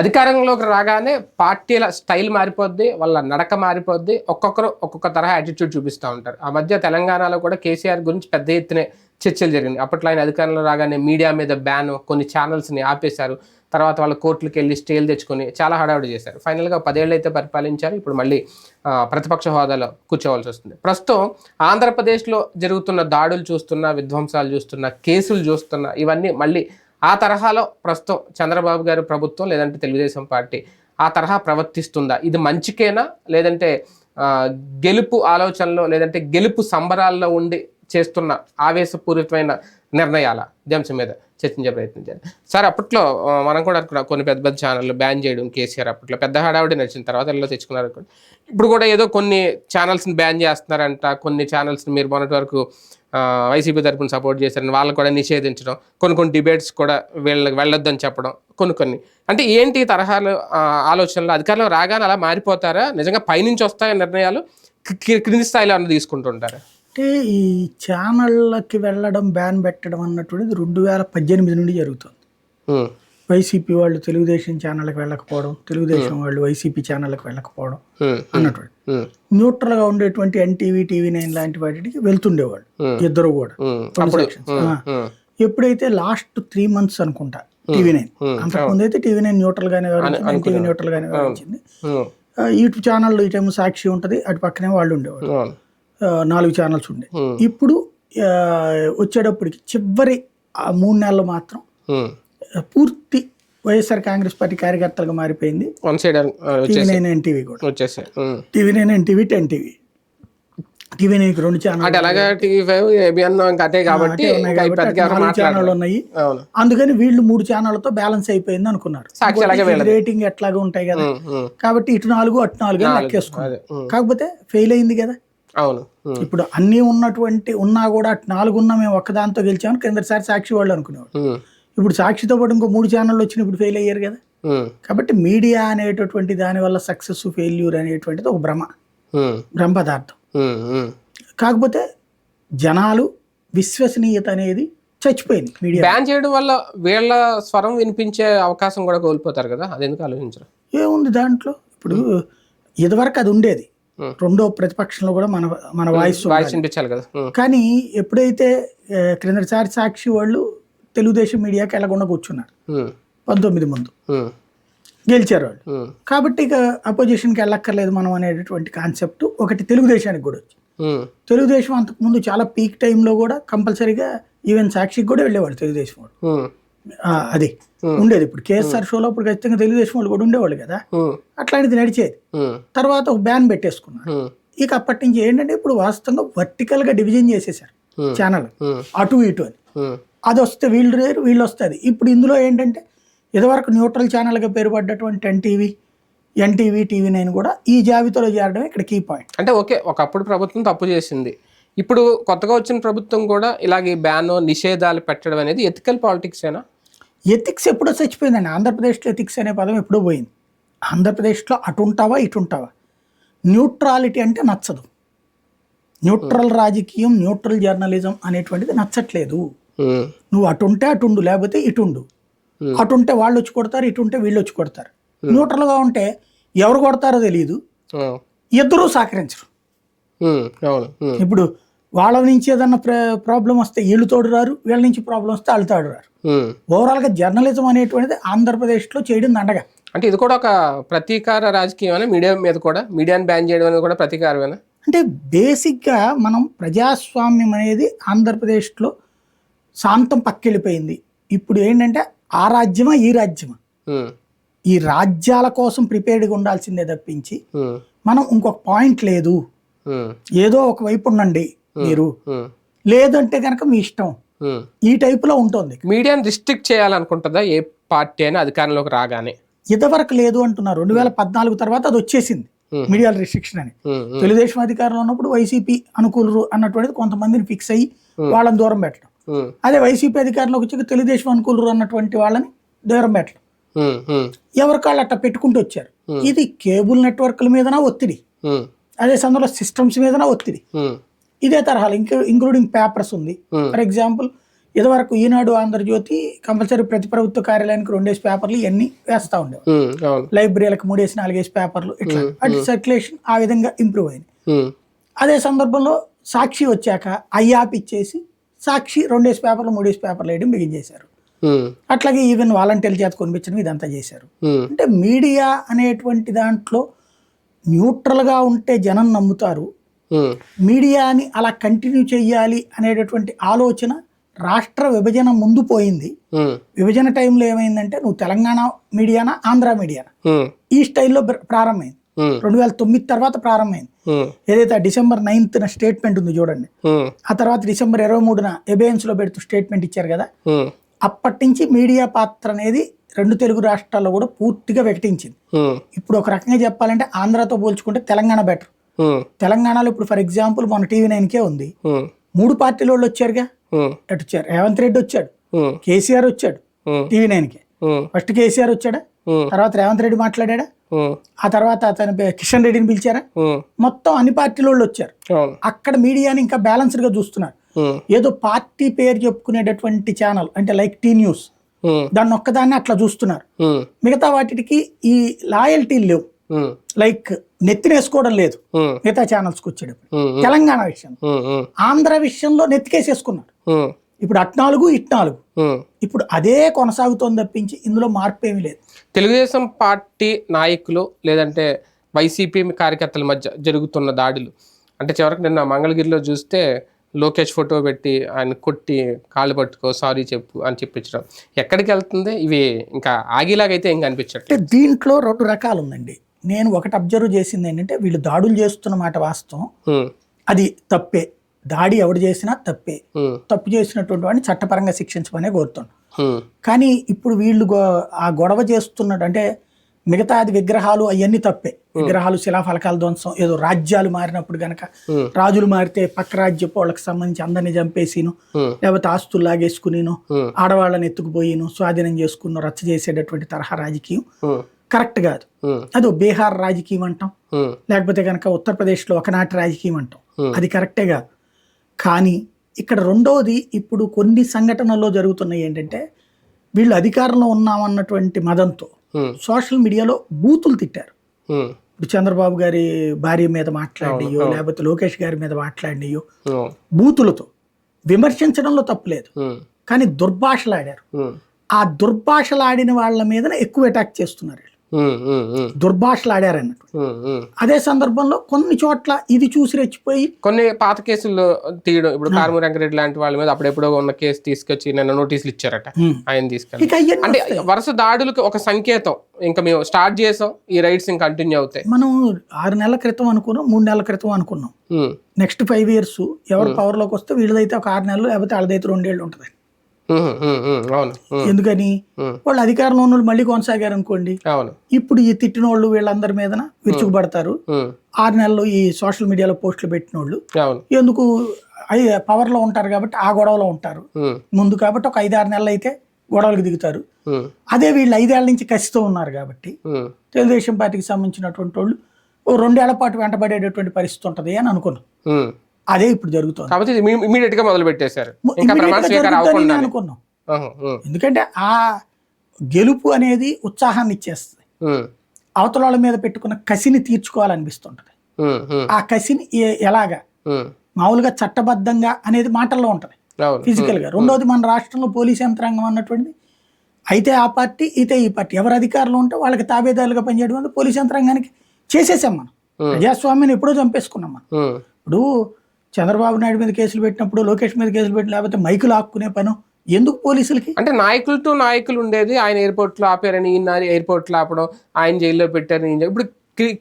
అధికారంలోకి రాగానే పార్టీల స్టైల్ మారిపోద్ది వాళ్ళ నడక మారిపోద్ది ఒక్కొక్కరు ఒక్కొక్క తరహా యాటిట్యూడ్ చూపిస్తూ ఉంటారు. ఆ మధ్య తెలంగాణలో కూడా కేసీఆర్ గురించి పెద్ద ఎత్తున చర్చలు జరిగింది అప్పట్లో ఆయన అధికారంలో రాగానే మీడియా మీద బ్యాన్ కొన్ని ఛానల్స్ని ఆపేశారు. తర్వాత వాళ్ళ కోర్టులకు వెళ్ళి స్టేలు తెచ్చుకొని చాలా హడావుడి చేశారు. ఫైనల్గా పదేళ్ళు అయితే పరిపాలించారు. ఇప్పుడు మళ్ళీ ప్రతిపక్ష హోదాలో కూర్చోవాల్సి వస్తుంది. ప్రస్తుతం ఆంధ్రప్రదేశ్లో జరుగుతున్న దాడులు చూస్తున్న విధ్వంసాలు చూస్తున్న కేసులు చూస్తున్న ఇవన్నీ మళ్ళీ ఆ తరహాలో ప్రస్తుతం చంద్రబాబు గారి ప్రభుత్వం లేదంటే తెలుగుదేశం పార్టీ ఆ తరహా ప్రవర్తిస్తుందా? ఇది మంచికేనా? లేదంటే గెలుపు ఆలోచనలో లేదంటే గెలుపు సంబరాల్లో ఉండి చేస్తున్న ఆవేశపూరితమైన నిర్ణయాల? ఈ అంశం మీద చర్చించే ప్రయత్నం చేయాలి సార్ అప్పట్లో మనం కూడా అనుకున్నాం కొన్ని పెద్ద పెద్ద ఛానళ్ళు బ్యాన్ చేయడం కేసీఆర్ అప్పట్లో పెద్ద హడావుడి నడిచిన తర్వాత ఎల్లో తెచ్చుకున్నారు అనుకోండి. ఇప్పుడు కూడా ఏదో కొన్ని ఛానల్స్ని బ్యాన్ చేస్తున్నారంట కొన్ని ఛానల్స్ని మీరు మొన్నటి వరకు వైసీపీ తరపున సపోర్ట్ చేశారని వాళ్ళని కూడా నిషేధించడం కొన్ని కొన్ని డిబేట్స్ కూడా వీళ్ళకి వెళ్ళొద్దని చెప్పడం కొన్ని కొన్ని. అంటే ఏంటి తరహాలు ఆలోచనలు? అధికారంలో రాగానే అలా మారిపోతారా? నిజంగా పైనుంచి వస్తాయా నిర్ణయాలు? క్రింది స్థాయిలో అన్న తీసుకుంటుంటారా? అంటే ఈ ఛానళ్ళకి వెళ్ళడం బ్యాన్ పెట్టడం అన్నటువంటిది రెండు వేల పద్దెనిమిది నుండి జరుగుతుంది. వైసీపీ వాళ్ళు తెలుగుదేశం ఛానళ్ళకి వెళ్ళకపోవడం తెలుగుదేశం వాళ్ళు వైసీపీ ఛానళ్ళకి వెళ్ళకపోవడం అన్నటువంటి. న్యూట్రల్గా ఉండేటువంటి ఎన్టీవీ టీవీ నైన్ లాంటి వాటికి వెళ్తుండేవాళ్ళు. ఇద్దరు కూడా. ఎప్పుడైతే లాస్ట్ త్రీ మంత్స్ అనుకుంటా టీవీ నైన్. అంతకుముందు అయితే టీవీ నైన్ న్యూట్రల్ గానే ఎన్టీవీ న్యూట్రల్ గానే ఆ, ఇటు ఛానల్ ఇటేమో సాక్షి ఉంటది అటు పక్కనే వాళ్ళు ఉండేవాళ్ళు. నాలుగు ఛానల్స్ ఉండే. ఇప్పుడు వచ్చేటప్పటికి చివరి ఆ మూడు నెలలు మాత్రం పూర్తి వైఎస్ఆర్ కాంగ్రెస్ పార్టీ కార్యకర్తలుగా మారిపోయింది. One side TV nine NTV కూడా. వచ్చేసాయి. TV nine NTV ten TV. TV నైన్కి రెండు ఛానల్ అంటే అలాగా టీవీ ఫైవ్ ఏబిఎన్ ఇంకా అదే కాబట్టి ఛానళ్ళు ఉన్నాయి అందుకని వీళ్ళు మూడు ఛానళ్ళతో బ్యాలెన్స్ అయిపోయింది అనుకున్నారు. రేటింగ్ ఎట్లాగా ఉంటాయి కదా. కాబట్టి ఇటు నాలుగు అటు నాలుగు లెక్కేసుకున్నారు. కాకపోతే ఫెయిల్ అయింది కదా. అవును ఇప్పుడు అన్నీ ఉన్నటువంటి ఉన్నా కూడా అటు నాలుగు ఉన్నా మేము ఒక్కదాంతో గెలిచామని కిందసారి సాక్షి వాళ్ళు అనుకునేవాడు ఉమ్, ఇప్పుడు సాక్షితో పాటు ఇంకో మూడు ఛానళ్ళు వచ్చినప్పుడు ఫెయిల్ అయ్యారు కదా. కాబట్టి మీడియా అనేటటువంటి దానివల్ల సక్సెస్ ఫెయిల్యూర్ అనేటువంటిది ఒక భ్రమ. భ్రమ పదార్థం. కాకపోతే జనాలు విశ్వసనీయత అనేది చచ్చిపోయింది మీడియా బ్యాన్ చేయడం వల్ల వీళ్ళ స్వరం వినిపించే అవకాశం కూడా కోల్పోతారు కదా అది ఎందుకు ఆలోచించరు? ఏముంది దాంట్లో? ఇప్పుడు ఇదివరకు అది ఉండేది. రెండో ప్రతిపక్షంలో కూడా మన మన వాయిస్ వాయిస్ వినిపించాలి కదా. కానీ ఎప్పుడైతే ఆ, క్రిందటిసారి సాక్షి వాళ్ళు తెలుగుదేశం మీడియాకి వెళ్ళకుండా కూర్చున్నారు. పంతొమ్మిది ముందు. గెలిచారు వాళ్ళు. కాబట్టి ఇక అపోజిషన్కి వెళ్ళక్కర్లేదు మనం అనేటటువంటి కాన్సెప్ట్ ఒకటి తెలుగుదేశానికి కూడా వచ్చింది. ఉమ్, తెలుగుదేశం అంతకుముందు చాలా పీక్ టైంలో కూడా కంపల్సరీగా ఈవెన్ సాక్షికి కూడా వెళ్ళేవాడు తెలుగుదేశం వాడు అది ఉండేది ఇప్పుడు. కేఎస్ఆర్ షోలో అప్పుడు ఖచ్చితంగా తెలుగుదేశం వాళ్ళు కూడా ఉండేవాళ్ళు కదా. అట్లాంటిది నడిచేది. తర్వాత ఒక బ్యాన్ పెట్టేసుకున్నారు. ఇక అప్పటి నుంచి ఏంటంటే ఇప్పుడు వాస్తవంగా vertical గా డివిజన్ చేసేసారు. ఛానల్ అటు ఇటు అని. అది వస్తే వీళ్ళు రేరు వీళ్ళు వస్తుంది ఇప్పుడు ఇందులో ఏంటంటే ఇదివరకు న్యూట్రల్ ఛానల్గా పేరు పడ్డటువంటి ఎన్టీవీ ఎన్టీవీ టీవీ నైన్ కూడా ఈ జాబితాలో చేరడమే ఇక్కడ కీ పాయింట్. అంటే ఓకే ఒకప్పుడు ప్రభుత్వం తప్పు చేసింది. ఇప్పుడు కొత్తగా వచ్చిన ప్రభుత్వం కూడా ఇలాగే బ్యాన్ నిషేధాలు పెట్టడం అనేది ఎథికల్ పాలిటిక్స్ ఏనా? ఎథిక్స్ ఎప్పుడో చచ్చిపోయిందండి. ఆంధ్రప్రదేశ్లో ఎథిక్స్ అనే పదం ఎప్పుడో పోయింది. ఆంధ్రప్రదేశ్లో అటు ఉంటావా ఇటు ఉంటావా? న్యూట్రాలిటీ అంటే నచ్చదు. న్యూట్రల్ రాజకీయం న్యూట్రల్ జర్నలిజం అనేటువంటిది నచ్చట్లేదు. నువ్వు అటు ఉంటే అటు ఉండు లేకపోతే ఇటు ఉండు. అటు ఉంటే వాళ్ళు వచ్చి కొడతారు ఇటు ఉంటే వీళ్ళు వచ్చి కొడతారు. న్యూట్రల్గా ఉంటే ఎవరు కొడతారో తెలియదు ఇద్దరూ సహకరించరు. ఇప్పుడు వాళ్ళ నుంచి ఏదన్నా ప్రాబ్లం వస్తే వీళ్ళు తోడు రారు వీళ్ళ నుంచి ప్రాబ్లం వస్తే వాళ్ళు తోడు రారు. ఓవరాల్గా జర్నలిజం అనేటువంటిది ఆంధ్రప్రదేశ్లో చేయడం దండగా. అంటే ఇది కూడా ఒక ప్రతీకార రాజకీయమేనా? మీడియా మీద కూడా? మీడియాని బ్యాన్ చేయడం అనేది కూడా ప్రతీకారమేనా? అంటే బేసిక్గా మనం ప్రజాస్వామ్యం అనేది ఆంధ్రప్రదేశ్లో శాంతం పక్కెళ్ళిపోయింది. ఇప్పుడు ఏంటంటే ఆ రాజ్యమా ఈ రాజ్యమా? ఈ రాజ్యాల కోసం ప్రిపేర్డ్గా ఉండాల్సిందే తప్పించి మనం ఇంకొక పాయింట్ లేదు. ఏదో ఒక వైపు ఉండండి మీరు. లేదంటే కనుక మీ ఇష్టం. ఈ టైపులో ఉంటుంది. మీడియాని రిస్ట్రిక్ట్ చేయాలనుకుంటుందా? ఏ పార్టీ అయినా అధికారంలోకి రాగానే. ఇదివరకు లేదు అంటున్నారు. రెండు వేల పద్నాలుగు తర్వాత అది వచ్చేసింది. మీడియా రిస్ట్రిక్షన్ అని. తెలుగుదేశం అధికారంలో ఉన్నప్పుడు వైసీపీ అనుకూలరు అన్నటువంటిది కొంతమందిని ఫిక్స్ అయ్యి వాళ్ళని దూరం పెట్టడం. అదే వైసీపీ అధికారంలోకి వచ్చి తెలుగుదేశం అనుకూలరు అన్నటువంటి వాళ్ళని దూరం పెట్టడం ఉమ్, ఉమ్, ఎవరికి వాళ్ళు అట్లా పెట్టుకుంటూ వచ్చారు. ఇది కేబుల్ నెట్వర్క్ల మీదన ఒత్తిడి. అదే సందర్భంలో సిస్టమ్స్ మీదన ఒత్తిడి. ఇదే తరహాలో ఇంక్లూ ఇంక్లూడింగ్ పేపర్స్ ఉంది. ఫర్ ఎగ్జాంపుల్ ఇదివరకు ఈనాడు ఆంధ్రజ్యోతి కంపల్సరీ ప్రతి ప్రభుత్వ కార్యాలయానికి రెండేసి పేపర్లు ఇవన్నీ వేస్తూ అవును. లైబ్రరీలకు మూడేసి నాలుగేసి పేపర్లు ఇట్లా. అటు సర్క్యులేషన్ ఆ విధంగా ఇంప్రూవ్ అయింది. అదే సందర్భంలో సాక్షి వచ్చాక ఐయాప్ ఇచ్చేసి సాక్షి రెండేసి పేపర్లు మూడేసి పేపర్లు వేయడం బిగించేశారు అట్లాగే ఈవెన్ వాలంటీర్ల చేత కొనిపించడం ఇదంతా చేశారు. అంటే మీడియా అనేటువంటి దాంట్లో న్యూట్రల్గా ఉంటే జనం నమ్ముతారు. మీడియాని అలా కంటిన్యూ చేయాలి అనేటటువంటి ఆలోచన రాష్ట్ర విభజన ముందు పోయింది. విభజన టైంలో ఏమైందంటే నువ్వు తెలంగాణ మీడియానా ఆంధ్ర మీడియానా? ఈ స్టైల్లో ప్ర- ప్రారంభమైంది. రెండు వేల తొమ్మిది తర్వాత ప్రారంభమైంది. ఏదైతే ఆ డిసెంబర్ నైన్త్న స్టేట్మెంట్ ఉంది చూడండి. ఆ తర్వాత డిసెంబర్ ఇరవై మూడున ఎబేయన్స్లో పెడుతూ స్టేట్మెంట్ ఇచ్చారు కదా. అప్పటి నుంచి మీడియా పాత్ర అనేది రెండు తెలుగు రాష్ట్రాల్లో కూడా పూర్తిగా వికటించింది ఇప్పుడు ఒక రకంగా చెప్పాలంటే ఆంధ్రాతో పోల్చుకుంటే తెలంగాణ బెటర్ తెలంగాణలో ఇప్పుడు ఫర్ ఎగ్జాంపుల్ మన టీవీ నైన్కే ఉంది. మూడు పార్టీల వాళ్ళు వచ్చారుగా. అటు వచ్చారు? రేవంత్ రెడ్డి వచ్చాడు. కేసీఆర్ వచ్చాడు. టీవీ నైన్కే. ఫస్ట్ కేసీఆర్ వచ్చాడా? తర్వాత రేవంత్ రెడ్డి మాట్లాడాడా? ఉమ్, ఆ తర్వాత అతని కిషన్ రెడ్డిని పిలిచారా? మొత్తం అన్ని పార్టీల వాళ్ళు వచ్చారు. అక్కడ మీడియాని ఇంకా బ్యాలెన్స్డ్గా చూస్తున్నారు. ఉమ్, ఏదో పార్టీ పేరు చెప్పుకునేటటువంటి ఛానల్ అంటే లైక్ టీ న్యూస్ దాన్ని ఒక్కదాన్ని అట్లా చూస్తున్నారు. మిగతా వాటికి ఈ లాయల్టీ లేవు. లైక్ నెత్తినేసుకోవడం లేదు. మిగతా ఛానల్స్కి వచ్చేటప్పుడు. తెలంగాణ విషయం. ఆంధ్ర విషయంలో నెత్తికేసేసుకున్నారు. ఇప్పుడు అట్నాలుగు ఇట్నాలుగు. ఇప్పుడు అదే కొనసాగుతోంది తప్పించి ఇందులో మార్పు ఏమీ లేదు. తెలుగుదేశం పార్టీ నాయకులు లేదంటే వైసీపీ కార్యకర్తల మధ్య జరుగుతున్న దాడులు. అంటే చివరికి నిన్న మంగళగిరిలో చూస్తే లోకేష్ ఫోటో పెట్టి ఆయన కొట్టి కాళ్ళు పట్టుకో సారీ చెప్పు అని చెప్పించడం. ఎక్కడికి వెళ్తుంది? ఇవి ఇంకా ఆగిలాగైతే ఏం కనిపించట్లేదు. అంటే దీంట్లో రెండు రకాలు ఉందండి. నేను ఒకటి అబ్జర్వ్ చేసింది ఏంటంటే వీళ్ళు దాడులు చేస్తున్న మాట వాస్తవం. అది తప్పే. దాడి ఎవడు చేసినా తప్పే. తప్పు చేసినటువంటి వాడిని చట్టపరంగా శిక్షించమనే కోరుతున్నాను కానీ ఇప్పుడు వీళ్ళు ఆ గొడవ చేస్తున్నాడు అంటే మిగతాది విగ్రహాలు అవన్నీ తప్పే. విగ్రహాలు శిలాఫలకాల ధ్వంసం ఏదో రాజ్యాలు మారినప్పుడు గనక రాజులు మారితే పక్క రాజ్యపు వాళ్ళకి సంబంధించి అందరిని చంపేసిను లేకపోతే ఆస్తులు లాగేసుకునిను ఆడవాళ్ళని ఎత్తుకుపోయిను స్వాధీనం చేసుకున్న రచ్చ చేసేటటువంటి తరహా రాజకీయం కరెక్ట్ కాదు. అదో బీహార్ రాజకీయం అంటాం. లేకపోతే కనుక ఉత్తరప్రదేశ్లో ఒకనాటి రాజకీయం అంటాం. అది కరెక్టే కాదు. కానీ ఇక్కడ రెండవది ఇప్పుడు కొన్ని సంఘటనల్లో జరుగుతున్నాయి ఏంటంటే వీళ్ళు అధికారంలో ఉన్నామన్నటువంటి మదంతో ఉమ్, సోషల్ మీడియాలో బూతులు తిట్టారు. ఉమ్, ఇప్పుడు చంద్రబాబు గారి భార్య మీద మాట్లాడియో లేకపోతే లోకేష్ గారి మీద మాట్లాడియో ఉమ్, బూతులతో. విమర్శించడంలో తప్పులేదు. కానీ దుర్భాషలాడారు. ఆ దుర్భాషలాడిన వాళ్ళ మీద ఎక్కువ అటాక్ చేస్తున్నారు ఉమ్, ఉమ్. అదే సందర్భంలో కొన్ని చోట్ల ఇది చూసి రెచ్చిపోయి కొన్ని పాత కేసుల్లో తీయడం ఇప్పుడు కారుమూరి వెంకరెడ్డి లాంటి వాళ్ళ మీద అప్పుడెప్పుడో ఉన్న కేసు తీసుకొచ్చి నిన్న నోటీసులు ఇచ్చారట. ఆయన తీసుకెళ్ళి. అంటే వరుస దాడులకు ఒక సంకేతం. ఇంకా మేము స్టార్ట్ చేసాం ఈ రైడ్స్ ఇంకా కంటిన్యూ అవుతాయి. మనం ఆరు నెలల క్రితం అనుకున్నాం మూడు నెలల క్రితం అనుకున్నాం. నెక్స్ట్ ఫైవ్ ఇయర్స్ ఎవరు పవర్లోకి వస్తే వీళ్ళదైతే ఒక ఆరు నెలలు లేకపోతే వాళ్ళదైతే రెండేళ్ళు ఉంటుంది ఎందుకని? వాళ్ళు అధికారంలో ఉన్న వాళ్ళు మళ్ళీ కొనసాగారు అనుకోండి ఇప్పుడు ఈ తిట్టిన వాళ్ళు వీళ్ళందరి మీదన విరుచుకుపడతారు. ఆరు నెలలు ఈ సోషల్ మీడియాలో పోస్టులు పెట్టిన వాళ్ళు ఎందుకు? అయి పవర్లో ఉంటారు కాబట్టి ఆ గొడవలో ఉంటారు. ముందు కాబట్టి ఒక ఐదారు నెలలు అయితే గొడవలకు దిగుతారు. అదే వీళ్ళు ఐదేళ్ళ నుంచి కసితో ఉన్నారు కాబట్టి తెలుగుదేశం పార్టీకి సంబంధించినటువంటి వాళ్ళు రెండేళ్ళ పాటు వెంటబడేటటువంటి పరిస్థితి ఉంటుంది అని అనుకున్నాం. అదే ఇప్పుడు జరుగుతోంది. కాబట్టి ఇమీడియట్గా మొదలు పెట్టేశారు. అనుకున్నాం. ఎందుకంటే ఆ గెలుపు అనేది ఉత్సాహాన్ని ఇచ్చేస్తుంది. అవతల వాళ్ళ మీద పెట్టుకున్న కసిని తీర్చుకోవాలనిపిస్తుంటది. ఆ కసిని ఎలాగా? మామూలుగా చట్టబద్ధంగా అనేది మాటల్లో ఉంటది. ఫిజికల్గా రెండోది మన రాష్ట్రంలో పోలీస్ యంత్రాంగం అన్నటువంటిది. అయితే ఆ పార్టీ అయితే ఈ పార్టీ. ఎవరు అధికారంలో ఉంటే వాళ్ళకి తాబేదారులుగా పనిచేయడం వల్ల పోలీస్ యంత్రాంగానికి చేసేసాం మనం. ప్రజాస్వామ్యాన్ని ఎప్పుడో చంపేసుకున్నాం మనం. ఇప్పుడు చంద్రబాబు నాయుడు మీద కేసులు పెట్టినప్పుడు లోకేష్ మీద కేసులు పెట్టి లేకపోతే మైకులు ఆక్కునే పను ఎందుకు పోలీసులకి? అంటే నాయకులతో నాయకులు ఉండేది ఆయన ఎయిర్పోర్ట్లో ఆపారని ఈయన ఎయిర్పోర్ట్లో ఆపడం ఆయన జైల్లో పెట్టారని ఇప్పుడు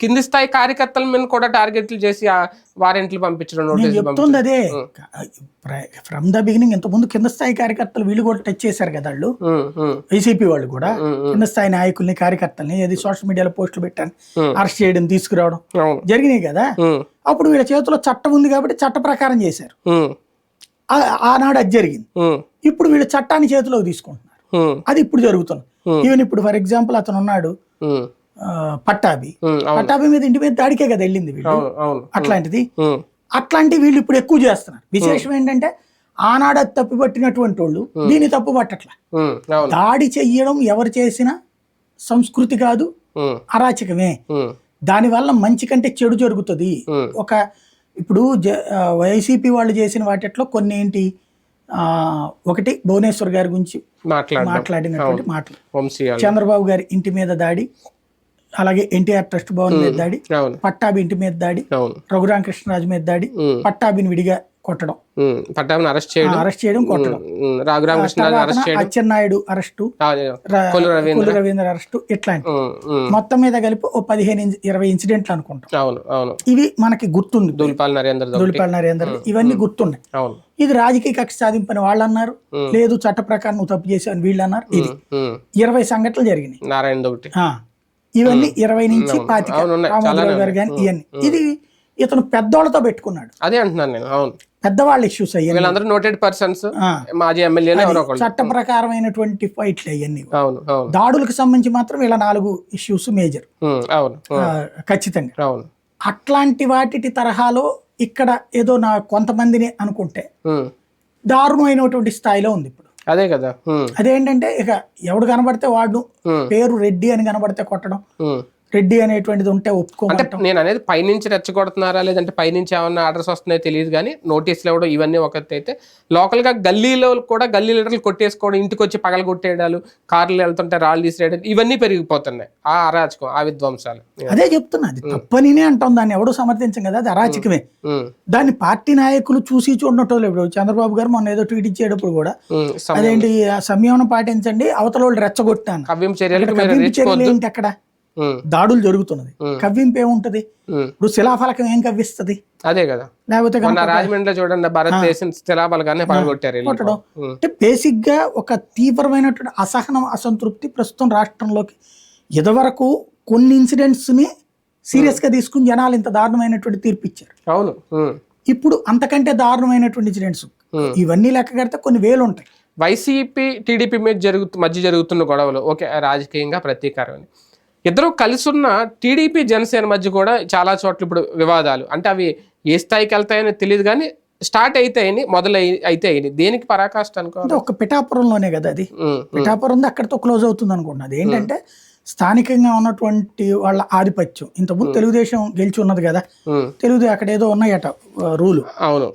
కింది స్థాయి కార్యకర్తల మీద కూడా టార్గెట్లు చేసి ఆ వారెంట్లు పంపించడం చెప్తుంది అదే ఫ్రమ్ ద బిగినింగ్ ఇంతకుముందు కింద స్థాయి కార్యకర్తలు వీళ్ళు కూడా టచ్ చేశారు కదా వాళ్ళు? వైసీపీ వాళ్ళు కూడా? కింద స్థాయి నాయకుల్ని కార్యకర్తల్ని అది సోషల్ మీడియాలో పోస్టులు పెట్టాను. అరెస్ట్ చేయడం తీసుకురావడం జరిగినాయి కదా? అప్పుడు వీళ్ళ చేతిలో చట్టం ఉంది కాబట్టి చట్ట ప్రకారం చేశారు. ఆనాడు అది జరిగింది. ఇప్పుడు వీళ్ళు చట్టాన్ని చేతిలోకి తీసుకుంటున్నారు. అది ఇప్పుడు జరుగుతుంది. ఈవెన్ ఇప్పుడు ఫర్ ఎగ్జాంపుల్ అతను ఉన్నాడు. పట్టాభి. పట్టాభి మీద ఇంటి మీద దాడికే కదా వెళ్ళింది వీళ్ళు. అట్లాంటిది. అట్లాంటి వీళ్ళు ఇప్పుడు ఎక్కువ చేస్తున్నారు. విశేషం ఏంటంటే ఆనాడు తప్పు పట్టినటువంటి వాళ్ళు దీన్ని తప్పు పట్టట్ల. దాడి చెయ్యడం ఎవరు చేసినా సంస్కృతి కాదు అరాచకమే. ఉమ్, దానివల్ల మంచి కంటే చెడు జరుగుతుంది. ఒక ఇప్పుడు వైసీపీ వాళ్ళు చేసిన వాటిట్లో కొన్ని ఏంటి ఒకటి భువనేశ్వర్ గారి గురించి మాట్లాడినటువంటి మాటలు. చంద్రబాబు గారి ఇంటి మీద దాడి అలాగే ఎన్టీఆర్ ట్రస్ట్ భవన్ మీద దాడి పట్టాభి ఇంటి మీద దాడి అవును. రఘురామకృష్ణరాజు మీద దాడి పట్టాభిని విడిగా కొట్టడం. పట్టాభిని అరెస్ట్ చేయడం? అరెస్ట్ చేయడం కొట్టడం. అరెస్ట్ చేయడం? అచ్చెన్నాయుడు అరెస్టు కొల్లు రవీంద్ర. అరెస్టు ఇట్లాంటి. మొత్తం మీద కలిపి ఓ పదిహేను ఇరవై ఇన్సిడెంట్లు అనుకుంటాం. అవును అవును. ఇవి మనకి గుర్తుంది దూల్పాల్ నరేంద్ర దొలిపాల నరేందర్ ఇవన్నీ గుర్తున్నాయి అవును. ఇది రాజకీయ కక్ష సాధింపని వాళ్ళు అన్నారు. లేదు చట్ట ప్రకారం నువ్వు తప్పు చేసావు వీళ్ళు అన్నారు ఇది. ఇరవై సంఘటనలు జరిగినాయి. నారాయణ ఒకటి. ఇవన్నీ ఇరవై నుంచి పాతిక. రామోజీరావు గారు కానీ ఇవన్నీ ఇది ఇతను పెద్దోళ్ళతో పెట్టుకున్నాడు. అదే అంటున్నాను నేను అవును. పెద్దవాళ్ళ ఇష్యూస్ అయ్యాయి వీళ్ళందరూ నోటెడ్ పర్సన్స్ మాజీ ఎమ్మెల్యేలు చట్ట ప్రకారమైనటువంటి ఫైట్లు అవన్నీ అవును దాడులకు సంబంధించి మాత్రం ఇలా నాలుగు ఇష్యూస్ మేజర్ అవును ఖచ్చితంగా. అవును. అట్లాంటి వాటి తరహాలో ఇక్కడ ఏదో నా కొంతమందిని అనుకుంటే దారుణమైనటువంటి స్థాయిలో ఉంది ఇప్పుడు. అదే కదా. అదేంటంటే ఇక ఎవడు కనబడితే వాడు పేరు రెడ్డి అని కనబడితే కొట్టడం. రెడ్డి అనేటువంటిది ఉంటే అంటే ఒప్పుకోమంటాం. నేను అనేది పైనుంచి రెచ్చగొడుతున్నారా లేదంటే పైనుంచి ఏమన్నా ఆర్డర్స్ వస్తున్నాయో తెలియదు కానీ నోటీసులు ఇవ్వడం ఇవన్నీ ఒకటి అయితే లోకల్గా గల్లీలో కూడా గల్లీ లీటర్లు కొట్టేసుకోవడం ఇంటికి వచ్చి పగల కొట్టేయడాలు కార్లు వెళ్తుంటే రాళ్ళు తీసేయడం ఇవన్నీ పెరిగిపోతున్నాయి. ఆ అరాచకం ఆ విధ్వంసాలు. అదే చెప్తున్నా అది తప్పనినే అంటాం దాన్ని. ఎవడు సమర్థించం కదా అది అరాచకమే. దాన్ని పార్టీ నాయకులు చూసి చూడటం లేదు ఇప్పుడు. చంద్రబాబు గారు మొన్న ఏదో ట్వీట్ ఇచ్చేటప్పుడు కూడా అదేంటి సంయమనం పాటించండి అవతల వాళ్ళు రెచ్చగొట్టాను. ఏంటి అక్కడ? దాడులు జరుగుతున్నది. కవ్వింపు ఏముంటది? ఇప్పుడు శిలాఫలకం ఏం కవ్విస్తుంది? అదే కదా. లేకపోతే రాజమండ్రిలో చూడండి భారతదేశం. కొట్టడం. ఉమ్, అంటే బేసిక్గా ఒక తీవ్రమైనటువంటి అసహనం అసంతృప్తి ప్రస్తుతం రాష్ట్రంలోకి ఇదివరకు కొన్ని ఇన్సిడెంట్స్ని సీరియస్గా తీసుకుని జనాలు ఇంత దారుణమైనటువంటి తీర్పు ఇచ్చారు. అవును. ఇప్పుడు అంతకంటే దారుణమైనటువంటి ఇన్సిడెంట్స్. ఇవన్నీ లెక్క కడితే కొన్ని వేలు ఉంటాయి వైసీపీ టీడీపీ మీద జరుగుతు మధ్య జరుగుతున్న గొడవలు ఓకే రాజకీయంగా ప్రతీకారం ఇద్దరు కలిసి ఉన్న టీడీపీ జనసేన మధ్య కూడా చాలా చోట్ల ఇప్పుడు వివాదాలు. అంటే అవి ఏ స్థాయికి వెళ్తాయని తెలియదు కానీ స్టార్ట్ అయితాయని మొదలై అయితే దేనికి పరాకాష్ట అనుకో ఒక పిఠాపురంలోనే కదా అది. పిఠాపురం అక్కడితో క్లోజ్ అవుతుంది అనుకుంటున్నది ఏంటంటే స్థానికంగా ఉన్నటువంటి వాళ్ళ ఆధిపత్యం. ఇంతకుముందు తెలుగుదేశం గెలిచి ఉన్నది కదా తెలుగు అక్కడ ఏదో ఉన్నాయట రూలు. అవును.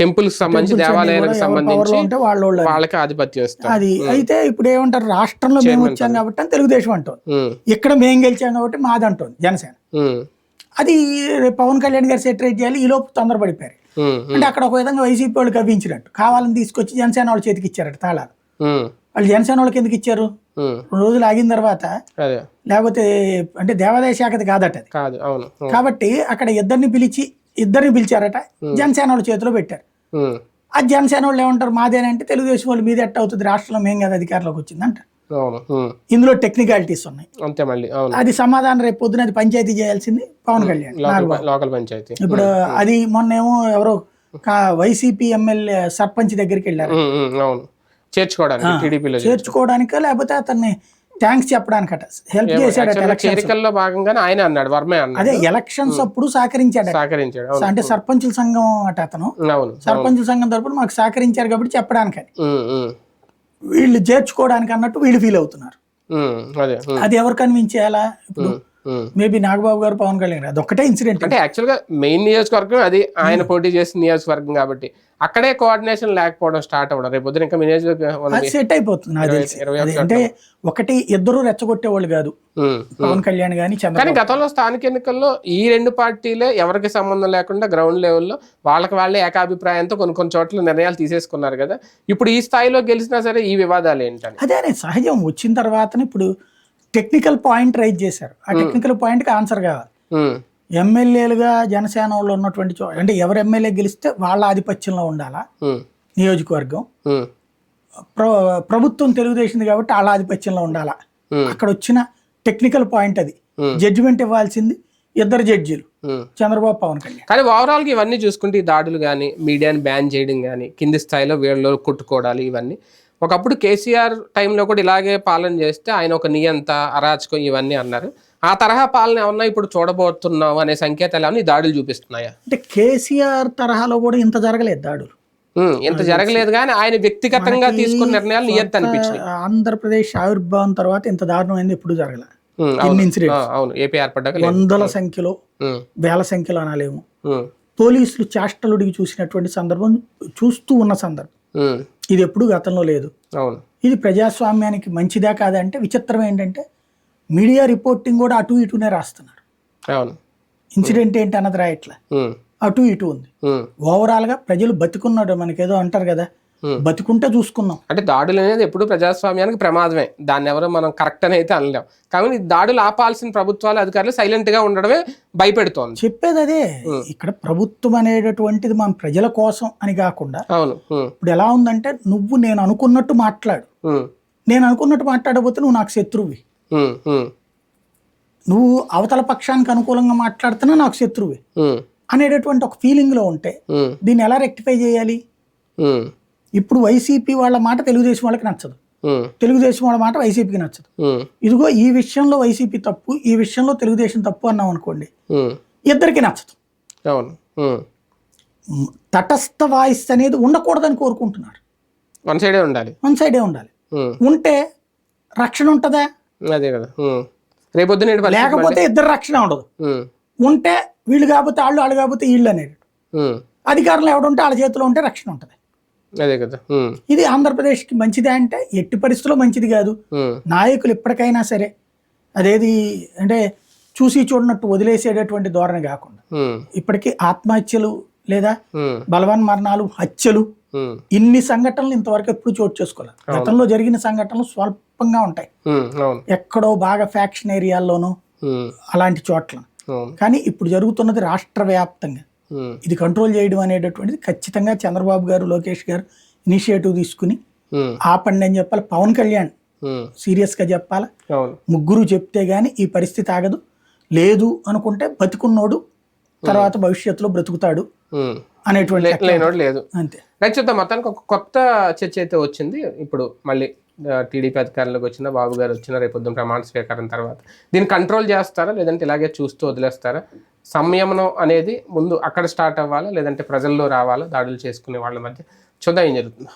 టెంపుల్స్ సంబంధించి దేవాలయాలకు సంబంధించి ఉంటే వాళ్ళ వాళ్ళకి ఆధిపత్యం ఇస్తారు. అది అయితే ఇప్పుడు ఏమంటారు రాష్ట్రంలో మేము వచ్చాం కాబట్టి అని తెలుగుదేశం అంటుంది. ఇక్కడ మేము గెలిచాం కాబట్టి మాది అంటుంది జనసేన. అది పవన్ కళ్యాణ్ గారు సెటరేట్ చేయాలి ఈ లోపు తొందరపడిపోయారు. అంటే అక్కడ ఒక విధంగా వైసీపీ వాళ్ళు కవ్వించినట్టు కావాలని తీసుకొచ్చి జనసేన వాళ్ళ చేతికి ఇచ్చారట తాళాలు. వాళ్ళు జనసేన వాళ్ళకి ఎందుకు ఇచ్చారు? రెండు రోజులు ఆగిన తర్వాత లేకపోతే అంటే దేవాదాయ శాఖది కాదట కాదు అవును. కాబట్టి అక్కడ ఇద్దరిని పిలిచి ఇద్దరిని పిలిచారట జనసేన వాళ్ళ చేతిలో పెట్టారు. ఆ జనసేన వాళ్ళు ఏమంటారు మాదేనంటే తెలుగుదేశం వాళ్ళు మీద ఎట్ట అవుతుంది రాష్ట్రంలో మేము కదా అధికారంలోకి వచ్చిందంట ఇందులో టెక్నికాలిటీస్ ఉన్నాయి. అంతే మళ్ళీ అవును. అది సమాధానం రేపు పొద్దున అది పంచాయతీ చేయాల్సింది పవన్ కళ్యాణ్ లోకల్ పంచాయతీ. ఇప్పుడు అది మొన్నేమో ఎవరో వైసీపీ ఎమ్మెల్యే సర్పంచ్ దగ్గరికి వెళ్ళారు. చేర్చుకోవడానికి టీడీపీలో చేర్చుకోవడానిక? లేకపోతే అతన్ని థ్యాంక్స్ చెప్పడానికట. హెల్ప్ చేశాడట చేరికల్లో భాగంగానే ఆయన అన్నాడు వర్మే అన్నాడు. అదే ఎలక్షన్స్ అప్పుడు సహకరించాడు అవును. అంటే సర్పంచుల సంఘం అట అతను. సర్పంచుల సంఘం తరపున మాకు సహకరించారు కాబట్టి చెప్పడానికి వీళ్ళు చేర్చుకోవడానికి అన్నట్టు వీళ్ళు ఫీల్ అవుతున్నారు. అదే ఎవరు కన్విన్స్ చేయాలా ఇప్పుడు. మేబీ నాగబాబు గారు పవన్ కళ్యాణ్ గారు. అదొక్కటే ఇన్సిడెంట్. అంటే యాక్చువల్గా మెయిన్ నియోజకవర్గం అది ఆయన పోటీ చేసిన నియోజకవర్గం కాబట్టి అక్కడే కోఆర్డినేషన్ లేకపోవడం స్టార్ట్ అవ్వడం. రేపు పొద్దున ఇంకా నియోజకవర్గం అది సెట్ అయిపోతుంది నాకు తెలిసి. అది అంటే ఒకటి ఇద్దరు రెచ్చగొట్టేవాళ్ళు కాదు. పవన్ కళ్యాణ్ గాని కానీ గతంలో స్థానిక ఎన్నికల్లో ఈ రెండు పార్టీలే ఎవరికి సంబంధం లేకుండా గ్రౌండ్ లెవెల్లో వాళ్ళకి వాళ్ళే ఏకాభిప్రాయంతో కొన్ని కొన్ని చోట్ల నిర్ణయాలు తీసేసుకున్నారు కదా. ఇప్పుడు ఈ స్థాయిలో గెలిచినా సరే ఈ వివాదాలు ఏంటని? అదే సహజం. వచ్చిన తర్వాతనే ఇప్పుడు టెక్నికల్ పాయింట్ రైజ్ చేశారు. ఆ టెక్నికల్ పాయింట్కి ఆన్సర్ కావాలి. ఎమ్మెల్యేలుగా జనసేన వాళ్ళు ఉన్నటువంటి అంటే ఎవరు ఎమ్మెల్యే గెలిస్తే వాళ్ళ ఆధిపత్యంలో ఉండాలా? నియోజకవర్గం. ప్రభుత్వం తెలుగుదేశం కాబట్టి వాళ్ళ ఆధిపత్యంలో ఉండాలా? అక్కడ వచ్చిన టెక్నికల్ పాయింట్ అది. జడ్జిమెంట్ ఇవ్వాల్సింది ఇద్దరు జడ్జీలు. చంద్రబాబు పవన్ కళ్యాణ్. కానీ ఓవరాల్గా ఇవన్నీ చూసుకుంటే ఈ దాడులు కానీ మీడియాని బ్యాన్ చేయడం కానీ కింది స్థాయిలో వీళ్ళు కొట్టుకోవడాలు ఇవన్నీ ఒకప్పుడు కేసీఆర్ టైంలో కూడా ఇలాగే పాలన చేస్తే ఆయన ఒక నియంత అరాచకం ఇవన్నీ అన్నారు. ఆ తరహా పాలన ఏమన్నా ఇప్పుడు చూడబోతున్నాం అనే సంకేతాలు ఏమన్నా దాడులు చూపిస్తున్నాయా? అంటే కేసీఆర్ తరహాలో కూడా ఇంత జరగలేదు దాడులు. ఇంత జరగలేదు కానీ ఆయన వ్యక్తిగతంగా తీసుకున్న నిర్ణయాలు నియత్ అనిపించినాయి. ఆంధ్రప్రదేశ్ ఆవిర్భావం తర్వాత ఇంత దారుణమైంది ఎప్పుడు జరగల. ఉమ్, ఇన్ని అవును. ఏపీ ఏర్పడ్డాక వందల సంఖ్యలో వేల సంఖ్యలో అనలేము. పోలీసులు చేష్టలుడికి చూసినటువంటి సందర్భం చూస్తూ ఉన్న సందర్భం. ఇది ఎప్పుడు గతంలో లేదు. అవును. ఇది ప్రజాస్వామ్యానికి మంచిదా కాదంటే విచిత్రం ఏంటంటే మీడియా రిపోర్టింగ్ కూడా అటు ఇటునే రాస్తున్నారు. అవును. ఇన్సిడెంట్ ఏంటి అన్నది రాయట్లా. అటు ఇటు ఉంది. ఓవరాల్గా ప్రజలు బతికున్నాడు మనకేదో అంటారు కదా. బతికుంటే చూసుకుందాం. అంటే దాడులు అనేది ఎప్పుడు ప్రజాస్వామ్యానికి ప్రమాదమే. దాన్ని ఎవరు మనం కరెక్ట్ అని అయితే అనలేం. కానీ దాడులు ఆపాల్సిన ప్రభుత్వాలు అధికారులు సైలెంట్గా ఉండడమే భయపెడుతోంది. చెప్పేది అదే ఇక్కడ ప్రభుత్వం అనేటటువంటిది మన ప్రజల కోసం అని కాకుండా అవును. ఇప్పుడు ఎలా ఉందంటే నువ్వు నేను అనుకున్నట్టు మాట్లాడు. నేను అనుకున్నట్టు మాట్లాడకపోతే నువ్వు నాకు ఉమ్, నువ్వు అవతల పక్షానికి అనుకూలంగా మాట్లాడుతున్నా నాకు శత్రువే. అనేటటువంటి ఒక ఫీలింగ్లో ఉంటే ఉమ్, దీన్ని ఎలా రెక్టిఫై చేయాలి? ఇప్పుడు వైసీపీ వాళ్ళ మాట తెలుగుదేశం వాళ్ళకి నచ్చదు. తెలుగుదేశం వాళ్ళ మాట వైసీపీకి నచ్చదు. ఇదిగో ఈ విషయంలో వైసీపీ తప్పు ఈ విషయంలో తెలుగుదేశం తప్పు అన్నాం అనుకోండి ఇద్దరికి నచ్చదు. అవును. తటస్థ వాయిస్ అనేది ఉండకూడదని కోరుకుంటున్నారు. వన్ సైడే ఉండాలి. వన్ సైడే ఉండాలి. ఉంటే రక్షణ ఉంటుందా? అదే కదా. ఉమ్. రేపొద్దున లేకపోతే ఇద్దరు రక్షణ ఉండదు. ఉంటే వీళ్ళు కాకపోతే వాళ్ళు వాళ్ళు కాకపోతే వీళ్ళు అనేది అధికారంలో ఎవడుంటే వాళ్ళ చేతిలో ఉంటే రక్షణ ఉంటుంది. అదే కదా. ఇది ఆంధ్రప్రదేశ్కి మంచిదే అంటే ఎట్టి పరిస్థితుల్లో మంచిది కాదు. నాయకులు ఎప్పటికైనా సరే అదేది అంటే చూసి చూడనట్టు వదిలేసేటటువంటి ధోరణి కాకుండా ఇప్పటికీ ఆత్మహత్యలు లేదా బలవన్ మరణాలు హత్యలు ఇన్ని సంఘటనలు ఇంతవరకు ఎప్పుడు చోటు చేసుకోలేదు. గతంలో జరిగిన సంఘటనలు స్వల్పంగా ఉంటాయి. ఎక్కడో బాగా ఫ్యాక్షన్ ఏరియాల్లోనూ అలాంటి చోట్ల. కానీ ఇప్పుడు జరుగుతున్నది రాష్ట్ర వ్యాప్తంగా ఇది కంట్రోల్ చేయడం అనేటటువంటిది ఖచ్చితంగా చంద్రబాబు గారు లోకేష్ గారు ఇనిషియేటివ్ తీసుకుని ఉమ్, ఆపండి అని చెప్పాలి. పవన్ కళ్యాణ్ ఉమ్, సీరియస్గా చెప్పాలి? అవును. ముగ్గురు చెప్తే గానీ ఈ పరిస్థితి ఆగదు. లేదు అనుకుంటే బతికున్నోడు తర్వాత భవిష్యత్తులో బ్రతుకుతాడు. అనేటువంటి. లేనోడు లేదు. అంతే. రైట్ చూద్దాం. మొత్తానికి ఒక కొత్త చర్చ అయితే వచ్చింది. ఇప్పుడు మళ్ళీ టీడీపీ అధికారంలోకి వచ్చిన బాబు గారు వచ్చిన రేపొద్దున ప్రమాణ స్వీకారం తర్వాత దీన్ని కంట్రోల్ చేస్తారా? లేదంటే ఇలాగే చూస్తూ వదిలేస్తారా? సంయమనం అనేది ముందు అక్కడ స్టార్ట్ అవ్వాలి లేదంటే ప్రజల్లో రావాలి దాడులు చేసుకునే వాళ్ళ మధ్య చూద్దాం ఏం జరుగుతుందా.